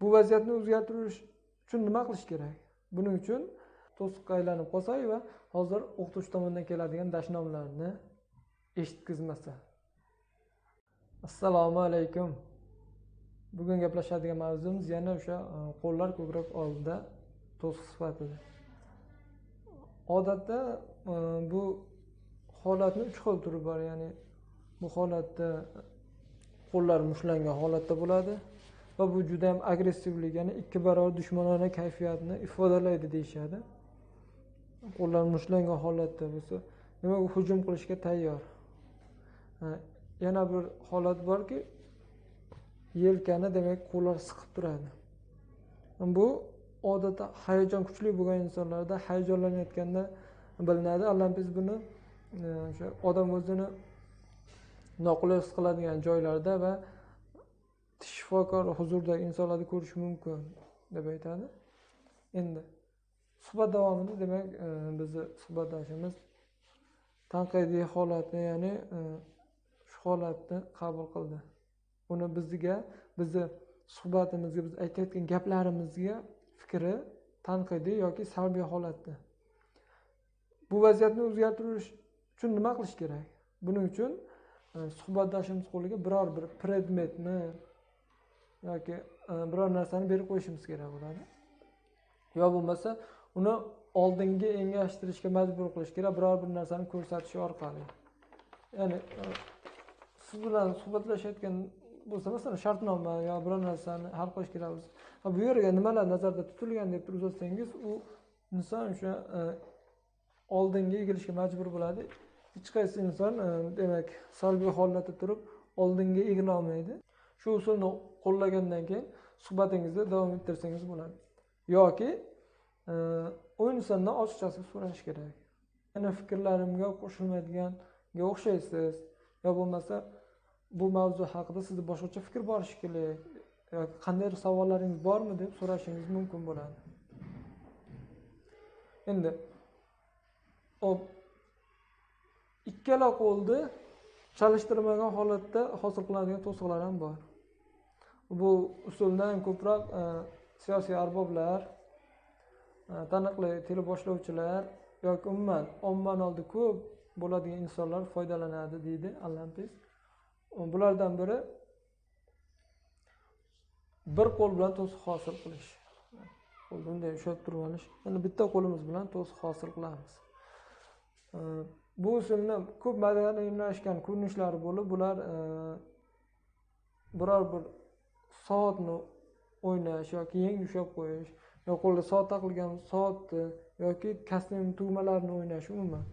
bu vaziyatni o'zgartirish uchun nima qilish kerak? Buning uchun to'siqqa aylanib qolsak va hozir o'qituvchi tomonidan keladigan dashnomlarni eshitkizmasa assalomu alaykum. Bugun gaplashadigan mavzumiz yana o'sha e, qo'llar ko'krak oldida to'siq sifatida. Odatda e, bu holatni uch xil turi bor ya'ni bu holatda qo'llar mushlangan holatda bo'ladi va bu juda yam agressivlik ya'ni ikki barobar dushmanona kayfiyatni ifodalaydi deyishadi. Qo'llar mushlangan holatda bo'lsa demak u hujum qilishga tayyor? Yana bir holat borki yelkani demak qo'llar siqib turadi. Bu odatda hayajon kuchli bo'lgan insonlarda hayajonlanayotganda bilinadi. Allampiz buni e, o'sha odam o'zini noqulay his qiladigan joylarda va shifokor huzurida insonlarni ko'rish mumkin deb aytadi. Endi suhbat davomida demak e, bizni suhbatdoshimiz tanqidiy holatni ya'ni e, shu holatni qabul qildi. Uni bizga bizni suhbatimizga biz aytayotgan gaplarimizga fikri tanqidiy yoki salbiy holatda bu vaziyatni o'zgartirish uchun nima qilish kerak? Buning uchun e, suhbatdoshimiz qo'liga biror bir predmetni yoki e, biror narsani berib qo'yishimiz kerak bo'ladi. Yo bo'lmasa uni oldinga engashtirishga majbur qilish kerak biror bir narsani ko'rsatish orqali. Ya'ni e, siz bilan suhbatlashayotgan bo'lsa masalan shartnoma yo biror narsani hal qilish kerak bo'lsa bu yerga nimalar nazarda tutilgan deb turib uzatsangiz u inson o'sha e, oldinga egilishga majbur bo'ladi. Hech qaysi inson demak salbiy holatda turib oldinga egilolmaydi. Shu usulni qo'llagandan keyin suhbatingizni davom ettirsangiz bo'ladi. Yoki e, u insondan ochiqchasiga so'rash kerak. Meni fikrlarimga qo'shilmaydiganga o'xshaysiz yo bo'lmasa bu mavzu haqida sizda boshqacha fikr bor shekilli yoki qandaydir savollaringiz bormi deb so'rashingiz mumkin bo'ladi. Endi hop ikkala qo'lni chalishtirmagan holatda hosil qiladigan to'siqlar ham bor. Bu usuldan ko'proq e, siyosiy arboblar e, taniqli teleboshlovchilar yoki umuman ommani oldi ko'p bo'ladigan insonlar foydalanadi deydi allanpes bulardan biri bir qo'l bilan to'siq hosil qilish. Bunday ushlab turib olish. Endi bitta qo'limiz bilan to'siq hosil qilamiz. E, bu usulni ko'p madaniylashgan ko'rinishlari bo'lib bular biror bir soatni o'ynash yoki yeng ushlab qo'yish yo qo'lda soat taqilgan soatni yoki kostyum tugmalarini o'ynash umuman.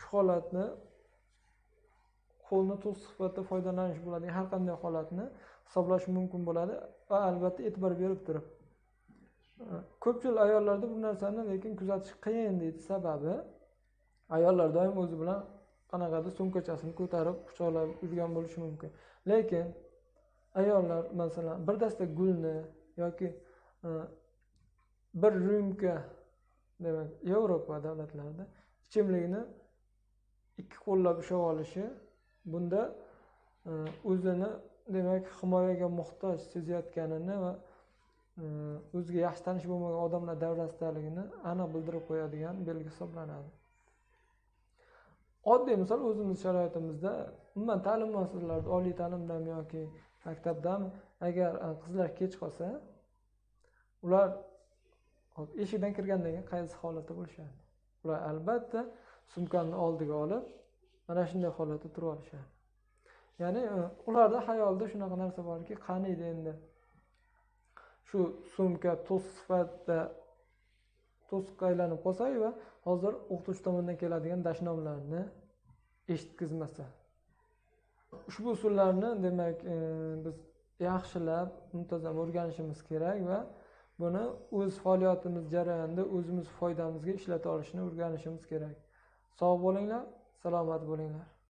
Shu holatni qo'lni to'siq sifatida foydalanish bo'ladigan har qanday holatni hisoblash mumkin bo'ladi va albatta e'tibor berib turib. Ko'pchilik ayollarda bu narsani lekin kuzatish qiyin deydi. Sababi ayollar doim o'zi bilan qanaqadir sumkachasini ko'tarib quchoqlab yurgan bo'lishi mumkin. Lekin ayollar masalan bir dasta gulni yoki e, bir ryumka demak yevropa davlatlarida ichimlikni ikki qo'llab ushlab olishi bunda e, o'zini demak himoyaga muhtoj sezayotganini va e, o'ziga yaxshi tanish bo'lmagan odamlar davrasidaligini aniq bildirib qo'yadigan belgi hisoblanadi. Oddiy misol o'zimiz sharoitimizda umuman ta'lim muassasalarida oliy ta'limdami yoki maktabdami agar e, qizlar kech qolsa ular eshikdan kirgandan keyin qaysi holatda bo'lishadi? Ular albatta sumkani oldiga olib mana shunday holatda turib olishadi. Ya'ni ularni ularda xayolida shunaqa narsa borki qaniydi endi? Shu sumka to'siq sifatida to'siqqa aylanib qolsak va hozir o'qituvchi tomonidan keladigan dashnomlarni eshitkizmasa ushbu usullarni demak e, biz yaxshilab muntazam o'rganishimiz kerak va buni o'z faoliyatimiz jarayonida o'zimiz foydamizga ishlata olishni o'rganishimiz kerak. Sog' bo'linglar salomat bo'linglar.